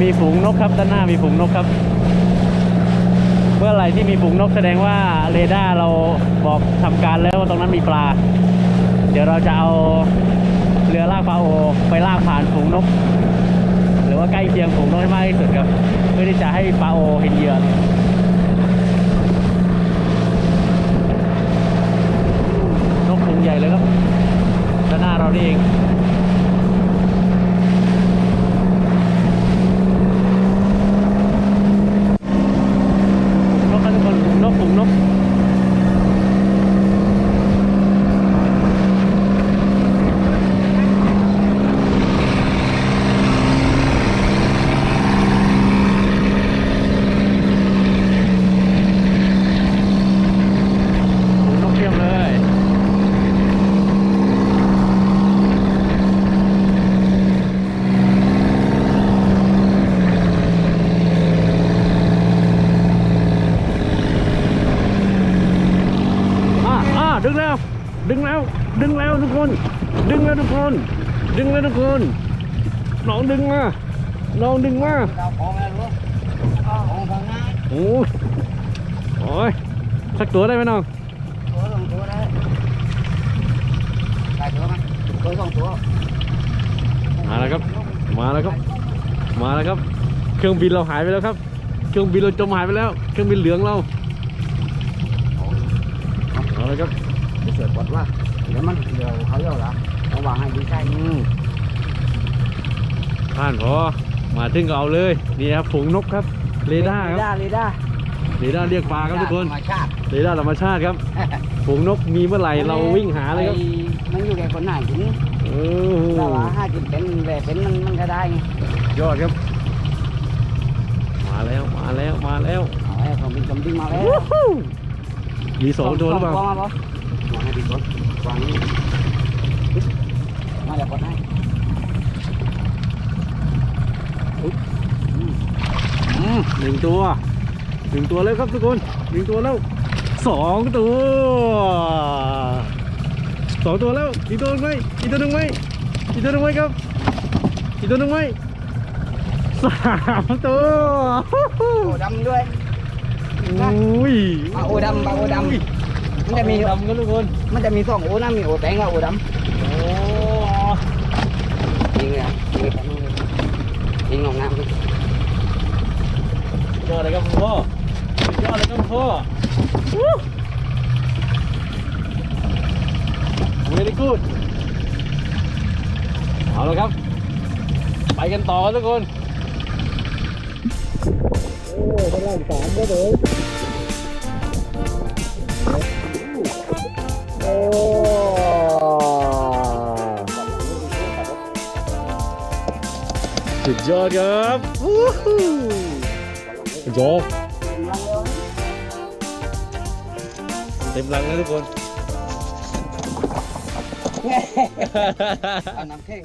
มีฝูงนกครับด้านหน้ามีฝูงนกครับ เมื่อไหร่ที่มีฝูงนกแสดงว่าเรดาร์เราบอกทำการแล้วว่าตรงนั้นมีปลา เดี๋ยวเราจะเอาเรือลากปลาโอ ไปลากผ่านฝูงนก หรือว่าใกล้เคียงฝูงนกให้มากที่สุดครับ เพื่อที่จะให้ปลาโอเห็นเหยื่อนกฝูงใหญ่เลยครับด้านหน้าเรานี่เอง นกครับทุกคนนกฝูงนก ฝูงนกเทียมเลย อ่าอ่า ดึงแล้ว ดึงแล้ว ดึงแล้วทุกคน ดึงแล้วทุกคน ดึงแล้วทุกคนน้องดึงมาน้องดึงมาเราของอะของของง่ายโอ้ยโอ้ยสักตัวได้ไหมน้องตัวสองตัวได้ได้ตัวไหมตัวสองตัวมาแล้วครับ มาแล้วครับ มาแล้วครับ เครื่องบินเราหายไปแล้วครับ เครื่องบินเราจมหายไปแล้ว เครื่องบินเหลืองเรา เอาเลยครับเสือกดว่าเดี๋ยวมันเดี๋ยวเขาเยอะละระวังให้ดีใช่อืมผ่านพอมาถึงก็เอาเลย นี่ครับฝูงนกครับ เรดาร์ครับเรดาร์เรดาร์เรดาร์เรียกปลาครับทุกคน ธรรมชาติเรดาร์ธรรมชาติครับ ฝูงนกมีเมื่อไหร่เราวิ่งหาเลยครับไอ้มันอยู่แค่คนหน้าถึงโอ้แต่ว่าห้าจิตเป็นแหวเป็นมันมันก็ได้ไงยอดครับ มาแล้ว มาแล้ว มาแล้ว เอาไอ้ของเป็นจมดิ้งมาแล้ววู้ ฮู้มีสองตัวหรือเปล่าสงมาปะวางให้ดีก่อนวางนี่มาเดี๋ยวกดให้อืมหนึ่งตัวหนึ่งตัวแล้วครับทุกคนหนึ่งตัวแล้วสองตัวสองตัวแล้วอีกตัวหนึ่งไหมอีกตัวหนึ่งไหมอีกตัวหนึ่งไหมครับอีกตัวหนึ่งไหมสามตัวโอ้ดำด้วย อุ้ยปลาโอดำปลาโอดำมันจะมีดำกันทุกคนมันจะมีสองโอนะมีโอแดงกับโอดโอ้ำยิงเลยอะยิงยิงลงน้ำดิยอดเลยครับคุณพ่อยอดเลยครับคุณพ่อเวลี่กูดเอาละครับ ไปกันต่อครับทุกคน โอ้เป็นร่างสามก็เลยโอ้สุดยอดครับวู้ฮู้สุดยอดเต็มรังแล้วทุกคนเอาน้ำแข็ง